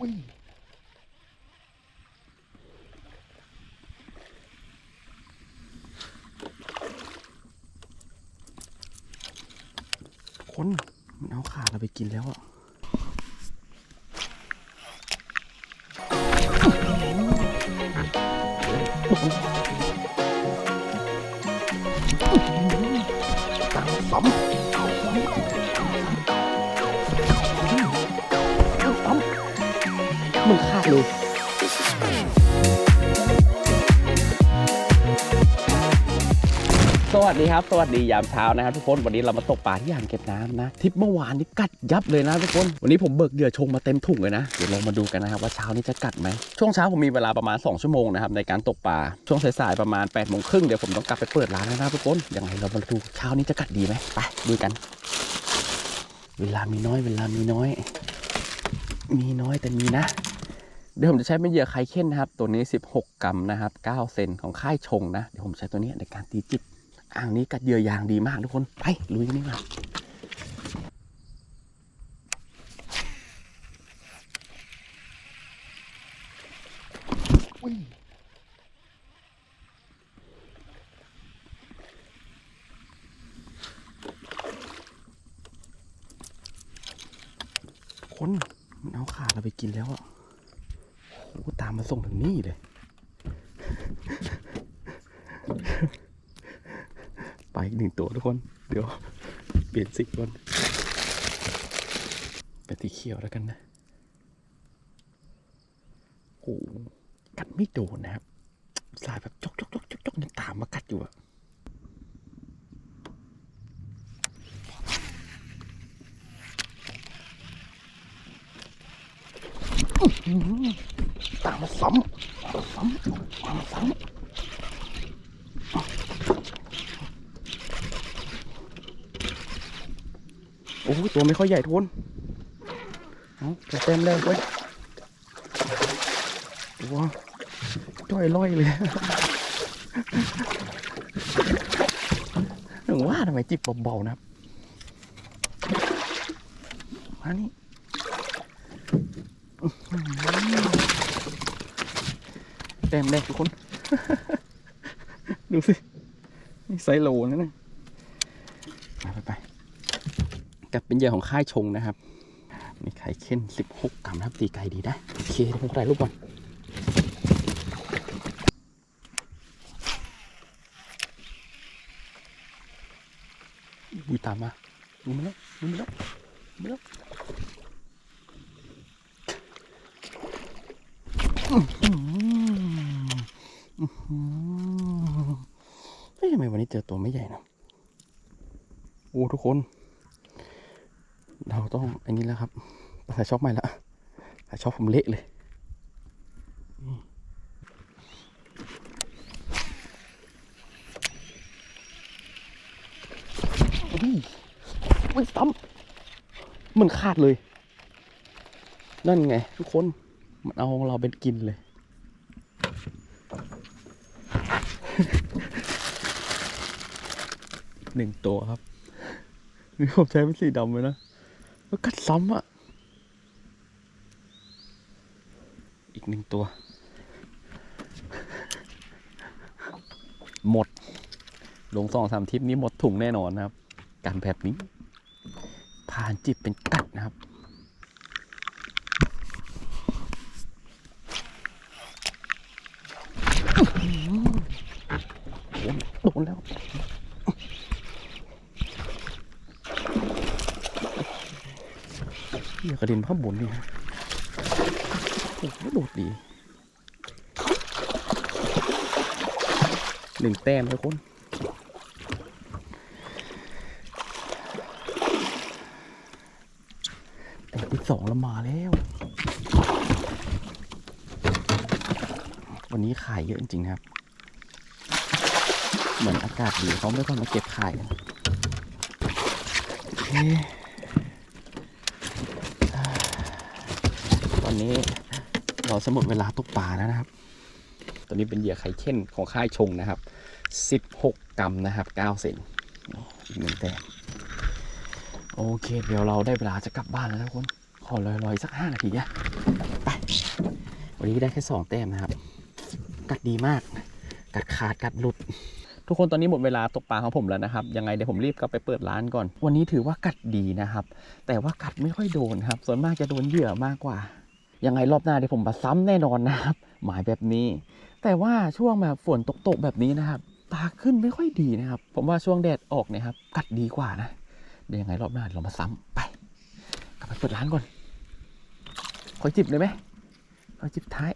อุ้ยคนมันเอาขาเราไปกินแล้วอะตามสมเอาสม มึงขาดเลยสวัสดีครับ สวัสดียามเช้านะครับทุกคนวันนี้เรามาตกปลาที่อ่างเก็บน้ำนะทริปเมื่อวานนี้กัดยับเลยนะทุกคนวันนี้ผมเบิกเหยื่อชงมาเต็มถุงเลยนะเดี๋ยวเรามาดูกันนะครับว่าเช้านี้จะกัดไหมช่วงเช้าผมมีเวลาประมาณ 2 ชั่วโมงนะครับในการตกปลาช่วงสายๆประมาณ8ปดโมงครึ่งเดี๋ยวผมต้องกลับไปเปิดร้านแล้วนะทุกคนยังไงเรามาดูเช้านี้จะกัดดีไหมไปดูกัน เวลามีน้อยเวลามีน้อย มีน้อยแต่มีนะ เดี๋ยวผมจะใช้เป็นเหยื่อไข่เค้นนะครับ ตัวนี้ 16 กรัมนะครับ 9 เซนของค่ายชงนะ เดี๋ยวผมใช้ตัวนี้ในการตีจิบอ่างนี้กัดเหยื่อยางดีมากทุกคน ไปลุยกันดีกว่าอุ้ยคนมันเอาขาเราไปกินแล้วอะ โอ้ตามมาส่งถึงนี่เลย ไปอีกหนึ่งตัวทุกคน เดี๋ยว เปลี่ยนสีก่อนเป็นสีเขียวแล้วกันนะโอ้โหกัดไม่โดนนะครับ สายแบบจกจกจกจกจกยังตามมากัดอยู่อะอื้อ ซ้ำตามมาซ้ำตามมาซ้ำโอ้ตัวไม่ค่อยใหญ่ทุนเอาแต่เต็มแล้วเว้ยว้าจ้อยล่อยเลยถึงว่าทำไมจิบเบาๆนะครับมานี่ อื้อหือเต็มเลยทุกคน ดูสิ นี่ไซโลนะเนี่ยไปไปกับเป็นเหยื่อของค่ายชงนะครับ มีไข่เค้น16 กรัมนะครับ ตีไก่ดีได้ โอเคเดี๋ยวผมถ่ายรูปก่อนอุ้ยตามมาดูมาแล้วดูมาแล้วดูมาแล้วอื้อหืออื้อหือ เจอตัวไม่ใหญ่นะโอ้ทุกคน เราต้องอันนี้แล้วครับใส่ช็อปใหม่ละใส่ช็อปผมเละเลยอุ้ยอุ้ยซ้ำมันขาดเลย นั่นไง ทุกคน มันเอาของเราเป็นกินเลย หนึ่งตัวครับ นี่ผมใช้เป็นสีดำเลยนะ แล้วกัดซ้ำอะ อีกหนึ่งตัว หมด ลงสองสามทิปนี้หมดถุงแน่นอนนะครับ การแบบนี้ผ่านจิบเป็นกัดนะครับ โดนแล้ว เหี้ยกระเด็นผ้าบนนี่ฮะโอ้โหโดดดีหนึ่งแต้มทุกคนแต่ที่สองเรามาแล้ว วันนี้ขายเยอะจริงๆครับ เหมือนอากาศดีเขาไม่ค่อยมาเก็บขายกันโอเค ตอ นนี้เราสมุดเวลาตกปลาแล้วนะครับ ตัวนี้เป็นเหยื่อไข่เค้นของค่ายชงนะครับ 16 กรัมนะครับ 9 เซนอีกหนึ่งแต้มโอเค เดี๋ยวเราได้เวลาจะกลับบ้านแล้วนะทุกคนขอลอยๆสัก 5 นาทีนะไปวันนี้ได้แค่สองแต้มนะครับ กัดดีมาก กัดขาดกัดหลุดทุกคนตอนนี้หมดเวลาตกปลาของผมแล้วนะครับ ยังไงเดี๋ยวผมรีบกลับไปเปิดร้านก่อน วันนี้ถือว่ากัดดีนะครับ แต่ว่ากัดไม่ค่อยโดนครับ ส่วนมากจะโดนเหยื่อมากกว่า ยังไงรอบหน้าเดี๋ยวผมมาซ้ำแน่นอนนะครับ หมายแบบนี้ แต่ว่าช่วงแบบฝนตกๆแบบนี้นะครับ ตาขึ้นไม่ค่อยดีนะครับ ผมว่าช่วงแดดออกเนี่ยครับ กัดดีกว่านะเดี๋ยวยังไงรอบหน้าเรามาซ้ำไปกลับไปเปิดร้านก่อนขอจิบเลยไหมขอจิบท้าย